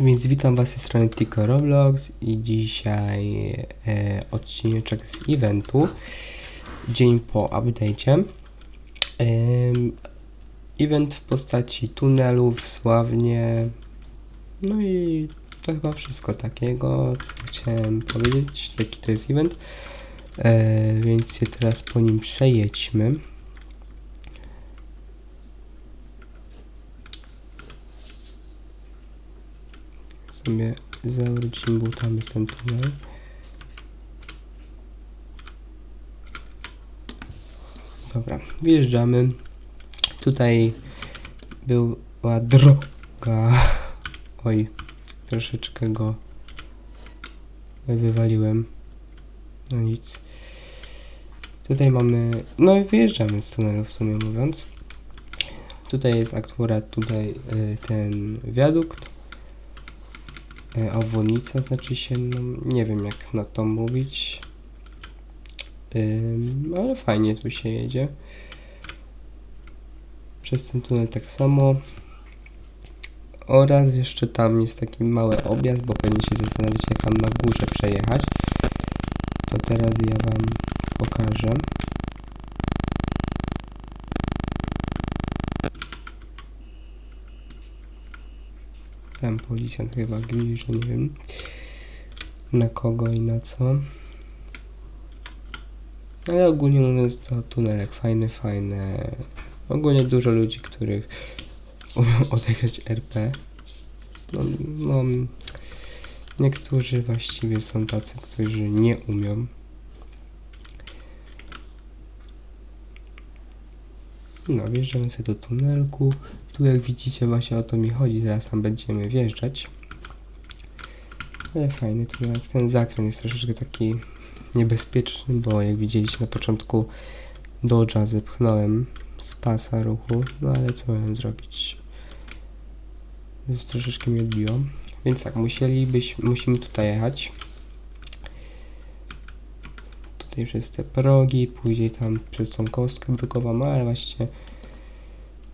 Więc witam Was ze strony Tico Roblox i dzisiaj e, odcineczek z eventu, dzień po update'cie. Em, event w postaci tunelów, sławnie, no i to chyba wszystko takiego, chciałem powiedzieć, jaki to jest event. E, więc teraz po nim przejedźmy. Sobie zawrócimy, jest ten tunel. Dobra, wjeżdżamy. Tutaj była droga. Oj, troszeczkę go wywaliłem. No nic. Tutaj mamy, no i wyjeżdżamy z tunelu w sumie mówiąc. Tutaj jest akurat tutaj y, ten wiadukt. E, obwodnica znaczy się, no, nie wiem jak na to mówić. Ym, ale fajnie tu się jedzie. Przez ten tunel tak samo. Oraz jeszcze tam jest taki mały objazd, bo pewnie się zastanawiacie jak tam na górze przejechać. To teraz ja wam pokażę. Tam policjant chyba gwi, że nie wiem na kogo i na co. Ale ogólnie mówiąc to tunelek fajny, fajny. Ogólnie dużo ludzi, których odegrać RP. No, no, niektórzy właściwie są tacy, którzy nie umią. No, wjeżdżamy sobie do tunelku. Tu jak widzicie właśnie o to mi chodzi, zaraz tam będziemy wjeżdżać. Ale fajny tunelek. Ten zakręt jest troszeczkę taki niebezpieczny, bo jak widzieliście na początku Dodge'a zepchnąłem z pasa ruchu, no ale co miałem zrobić? Jest troszeczkę mnie odbiło. Więc tak, musielibyś, musimy tutaj jechać. Tutaj przez te progi, później tam przez tą kostkę brukową, ale właśnie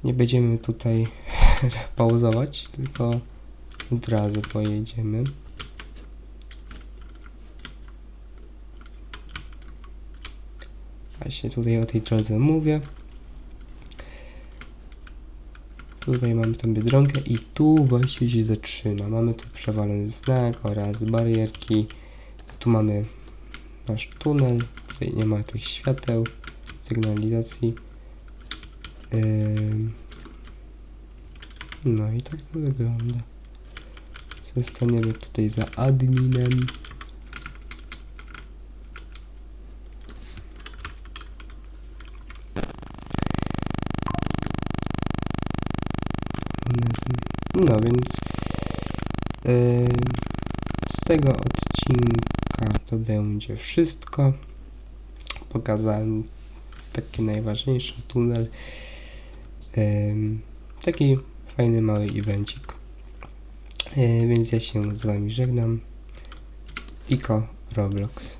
nie będziemy tutaj pauzować, tylko od razu pojedziemy. Właśnie tutaj o tej drodze mówię. Tutaj mamy tą biedronkę i tu właśnie się zatrzyma. Mamy tu przewalony znak oraz barierki. Tu mamy nasz tunel. Tutaj nie ma tych świateł, sygnalizacji. No i tak to wygląda. Zostaniemy tutaj za adminem. No więc ym, z tego odcinka to będzie wszystko. Pokazałem taki najważniejszy tunel. Taki fajny mały evencik. Yy, więc ja się z wami żegnam. Iko Roblox.